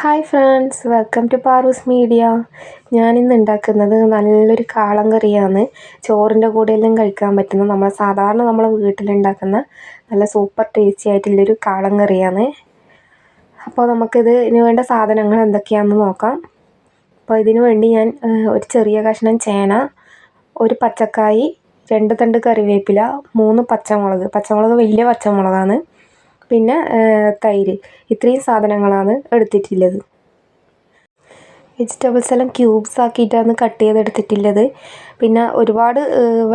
Hi friends welcome to Paroos media ഞാനിന്ന് ഉണ്ടാക്കുന്നത് നല്ലൊരു കാളം കറിയാണ്. ചോറിന്റെ കൂടെയെല്ലാം കഴിക്കാൻ പറ്റുന്ന നമ്മൾ സാധാരണ നമ്മൾ വീട്ടിലുണ്ടാക്കുന്ന നല്ല സൂപ്പർ ടേസ്റ്റി ആയിട്ടുള്ളൊരു കാളം കറിയാണ്. അപ്പോൾ നമുക്കിത് ഇതിന് വേണ്ട സാധനങ്ങൾ എന്തൊക്കെയാണെന്ന് നോക്കാം. അപ്പോൾ ഇതിന് വേണ്ടി ഞാൻ ഒരു ചെറിയ കഷ്ണം ചേന ഒരു പച്ചക്കായി രണ്ട് തണ്ട് കറിവേപ്പില മൂന്ന് പച്ചമുളക്. പച്ചമുളക് വലിയ പച്ചമുളകാണ്. പിന്നെ തൈര്. ഇത്രയും സാധനങ്ങളാണ് എടുത്തിട്ടുള്ളത്. വെജിറ്റബിൾസ് എല്ലാം ക്യൂബ്സ് ആക്കിയിട്ടാണ് കട്ട് ചെയ്തെടുത്തിട്ടുള്ളത്. പിന്നെ ഒരുപാട്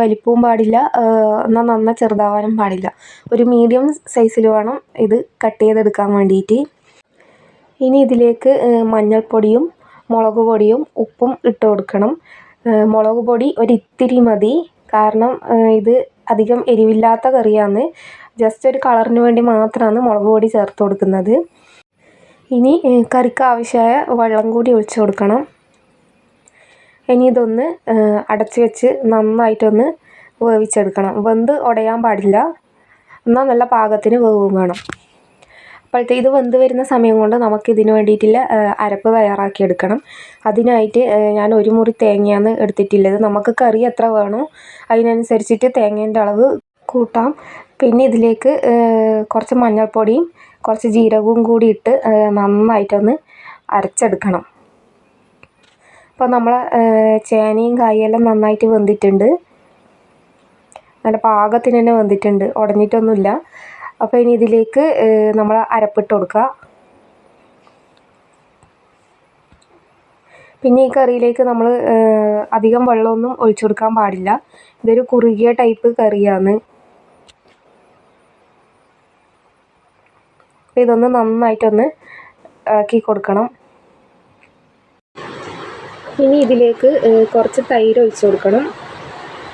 വലിപ്പവും പാടില്ല. എന്നാൽ നന്ന ചെറുതാവാനും പാടില്ല. ഒരു മീഡിയം സൈസിൽ വേണം ഇത് കട്ട് ചെയ്തെടുക്കാൻ വേണ്ടിയിട്ട്. ഇനി ഇതിലേക്ക് മഞ്ഞൾപ്പൊടിയും മുളക് പൊടിയും ഉപ്പും ഇട്ട് കൊടുക്കണം. മുളക് പൊടി ഒരിത്തിരി മതി. കാരണം ഇത് അധികം എരിവില്ലാത്ത കറിയാണ്. ജസ്റ്റ് ഒരു കളറിന് വേണ്ടി മാത്രമാണ് മുളക് പൊടി ചേർത്ത് കൊടുക്കുന്നത്. ഇനി കറിക്ക് ആവശ്യമായ വെള്ളം കൂടി ഒഴിച്ച് കൊടുക്കണം. ഇനി ഇതൊന്ന് അടച്ച് വെച്ച് നന്നായിട്ടൊന്ന് വേവിച്ചെടുക്കണം. വെന്ത് ഉടയാൻ പാടില്ല. എന്നാൽ നല്ല പാകത്തിന് വേവും വേണം. അപ്പോഴത്തെ ഇത് വെന്ത് വരുന്ന സമയം കൊണ്ട് നമുക്ക് ഇതിന് വേണ്ടിയിട്ടുള്ള അരപ്പ് തയ്യാറാക്കി എടുക്കണം. അതിനായിട്ട് ഞാൻ ഒരു മുറി തേങ്ങയാണ് എടുത്തിട്ടുള്ളത്. നമുക്ക് കറി എത്ര വേണോ അതിനനുസരിച്ചിട്ട് തേങ്ങേന്റെ അളവ് കൂട്ടാം. പിന്നെ ഇതിലേക്ക് കുറച്ച് മഞ്ഞൾപ്പൊടിയും കുറച്ച് ജീരകവും കൂടി ഇട്ട് നന്നായിട്ടൊന്ന് അരച്ചെടുക്കണം. അപ്പോൾ നമ്മൾ ചേനയും കായെല്ലാം നന്നായിട്ട് വെന്തിട്ടുണ്ട്. നല്ല പാകത്തിന് തന്നെ വെന്തിട്ടുണ്ട്. ഉടഞ്ഞിട്ടൊന്നുമില്ല. അപ്പോൾ ഇനി ഇതിലേക്ക് നമ്മൾ അരപ്പിട്ട് കൊടുക്കുക. പിന്നെ ഈ കറിയിലേക്ക് നമ്മൾ അധികം വെള്ളമൊന്നും ഒഴിച്ചു കൊടുക്കാൻ പാടില്ല. ഇതൊരു കുറുകിയ ടൈപ്പ് കറിയാണ്. അപ്പോൾ ഇതൊന്ന് നന്നായിട്ടൊന്ന് ആക്കി കൊടുക്കണം. ഇനി ഇതിലേക്ക് കുറച്ച് തൈര് ഒഴിച്ചു കൊടുക്കണം.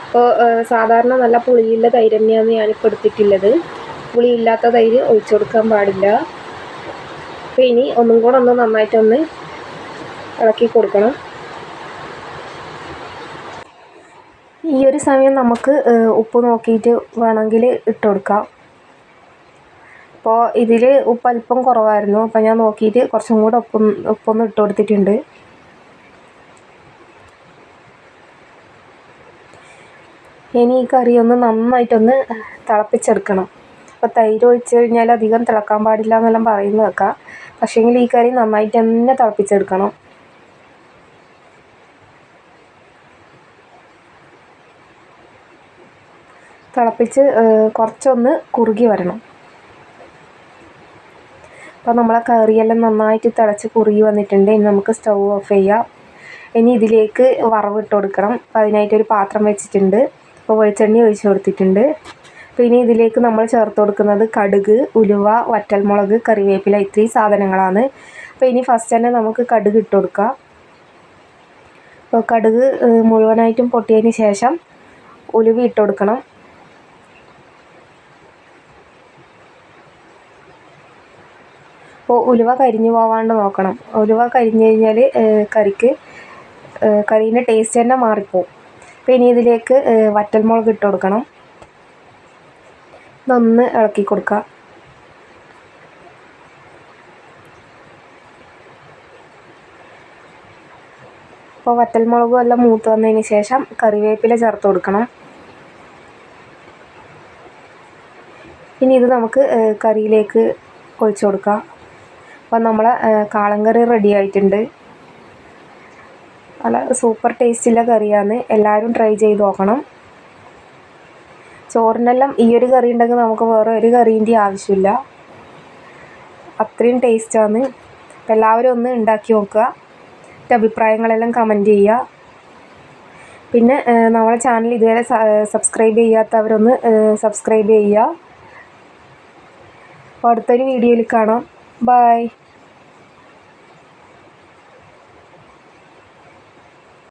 അപ്പോൾ സാധാരണ നല്ല പുളിയുള്ള തൈര് തന്നെയാണ് ഞാനിപ്പോൾ എടുത്തിട്ടുള്ളത്. പുളിയില്ലാത്ത തൈര് ഒഴിച്ചു കൊടുക്കാൻ പാടില്ല. അപ്പോൾ ഇനി ഒന്നും കൂടെ ഒന്ന് നന്നായിട്ടൊന്ന് ഇളക്കി കൊടുക്കണം. ഈ ഒരു സമയം നമുക്ക് ഉപ്പ് നോക്കിയിട്ട് വേണമെങ്കിൽ ഇട്ട് കൊടുക്കാം. അപ്പോൾ ഇതിൽ ഉപ്പ് അല്പം കുറവായിരുന്നു. അപ്പോൾ ഞാൻ നോക്കിയിട്ട് കുറച്ചും കൂടെ ഉപ്പും ഉപ്പൊന്ന് ഇട്ട് കൊടുത്തിട്ടുണ്ട്. ഇനി ഈ കറി ഒന്ന് നന്നായിട്ടൊന്ന് തിളപ്പിച്ചെടുക്കണം. അപ്പോൾ തൈര് ഒഴിച്ച് കഴിഞ്ഞാൽ അധികം തിളക്കാൻ പാടില്ല എന്നെല്ലാം പറയുന്നത് കേൾക്കാം. പക്ഷേങ്കിൽ ഈ കറി നന്നായിട്ട് തന്നെ തിളപ്പിച്ചെടുക്കണം. തിളപ്പിച്ച് കുറച്ചൊന്ന് കുറുകി വരണം. അപ്പോൾ നമ്മളെ കറിയെല്ലാം നന്നായിട്ട് തിളച്ച് കുറുകി വന്നിട്ടുണ്ട്. ഇനി നമുക്ക് സ്റ്റൗ ഓഫ് ചെയ്യാം. ഇനി ഇതിലേക്ക് വറവിട്ട് കൊടുക്കണം. അപ്പോൾ അതിനായിട്ട് ഒരു പാത്രം വെച്ചിട്ടുണ്ട്. അപ്പോൾ വെളിച്ചെണ്ണ ഒഴിച്ച് കൊടുത്തിട്ടുണ്ട്. അപ്പോൾ ഇനി ഇതിലേക്ക് നമ്മൾ ചേർത്ത് കൊടുക്കുന്നത് കടുക് ഉലുവ വറ്റൽമുളക് കറിവേപ്പില ഇത്രയും സാധനങ്ങളാണ്. അപ്പോൾ ഇനി ഫസ്റ്റ് തന്നെ നമുക്ക് കടുക് ഇട്ട് കൊടുക്കാം. അപ്പോൾ കടുക് മുഴുവനായിട്ടും പൊട്ടിയതിന് ശേഷം ഉലുവ ഇട്ട് കൊടുക്കണം. അപ്പോൾ ഉലുവ കരിഞ്ഞു പോവാണ്ട് നോക്കണം. ഉലുവ കരിഞ്ഞു കഴിഞ്ഞാൽ കറിക്ക് കറീന്റെ ടേസ്റ്റ് തന്നെ മാറിപ്പോവും. അപ്പോൾ ഇനി ഇതിലേക്ക് വറ്റൽമുളക് ഇട്ട് കൊടുക്കണം. ഇതൊന്ന് ഇളക്കി കൊടുക്കുക അപ്പോൾ വറ്റൽമുളകും എല്ലാം മൂത്ത് വന്നതിന് ശേഷം കറിവേപ്പില ചേർത്ത് കൊടുക്കണം. ഇനി ഇത് നമുക്ക് കറിയിലേക്ക് ഒഴിച്ചു കൊടുക്കാം. അപ്പോൾ നമ്മളെ കാളങ്കറി കറി റെഡി ആയിട്ടുണ്ട്. നല്ല സൂപ്പർ ടേസ്റ്റുള്ള കറിയാണ്. എല്ലാവരും ട്രൈ ചെയ്ത് നോക്കണം. ചോറിനെല്ലാം ഈ ഒരു കറി ഉണ്ടെങ്കിൽ നമുക്ക് വേറെ ഒരു കറീന്റെ ആവശ്യമില്ല. അത്രയും ടേസ്റ്റാണ് എല്ലാവരും ഒന്ന് ഉണ്ടാക്കി നോക്കുക. എന്റെ അഭിപ്രായങ്ങളെല്ലാം കമന്റ് ചെയ്യുക. പിന്നെ നമ്മളെ ചാനൽ ഇതുവരെ സബ്സ്ക്രൈബ് ചെയ്യാത്തവരൊന്ന് സബ്സ്ക്രൈബ് ചെയ്യുക. അടുത്തൊരു വീഡിയോയിൽ കാണാം. Bye.